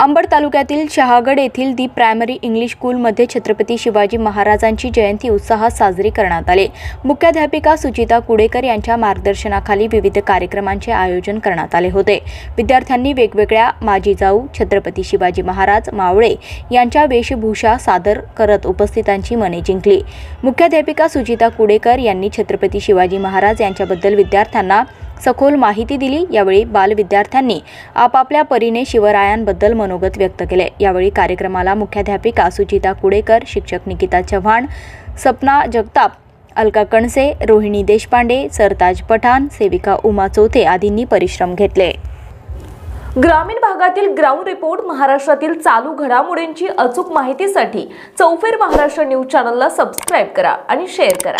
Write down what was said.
अंबड तालुक्यातील शहागड येथील दी primary English स्कूलमध्ये छत्रपती शिवाजी महाराजांची जयंती उत्साहात साजरी करण्यात आली. मुख्याध्यापिका सुचिता कुडेकर यांच्या मार्गदर्शनाखाली विविध कार्यक्रमांचे आयोजन करण्यात आले होते. विद्यार्थ्यांनी वेगवेगळ्या माजी जाऊ छत्रपती शिवाजी महाराज मावळे यांच्या वेशभूषा सादर करत उपस्थितांची मने जिंकली. मुख्याध्यापिका सुचिता कुडेकर यांनी छत्रपती शिवाजी महाराज यांच्याबद्दल विद्यार्थ्यांना सखोल माहिती दिली यावेळी बालविद्यार्थ्यांनी आपापल्या परीने शिवरायांबद्दल मनोगत व्यक्त केले. यावेळी कार्यक्रमाला मुख्याध्यापिका सुचिता कुडेकर शिक्षक निकिता चव्हाण सपना जगताप अलका कणसे रोहिणी देशपांडे सरताज पठाण सेविका उमा चौथे आदींनी परिश्रम घेतले. ग्रामीण भागातील ग्राउंड रिपोर्ट महाराष्ट्रातील चालू घडामोडींची अचूक माहितीसाठी चौफेर महाराष्ट्र न्यूज चॅनलला सबस्क्राईब करा आणि शेअर करा.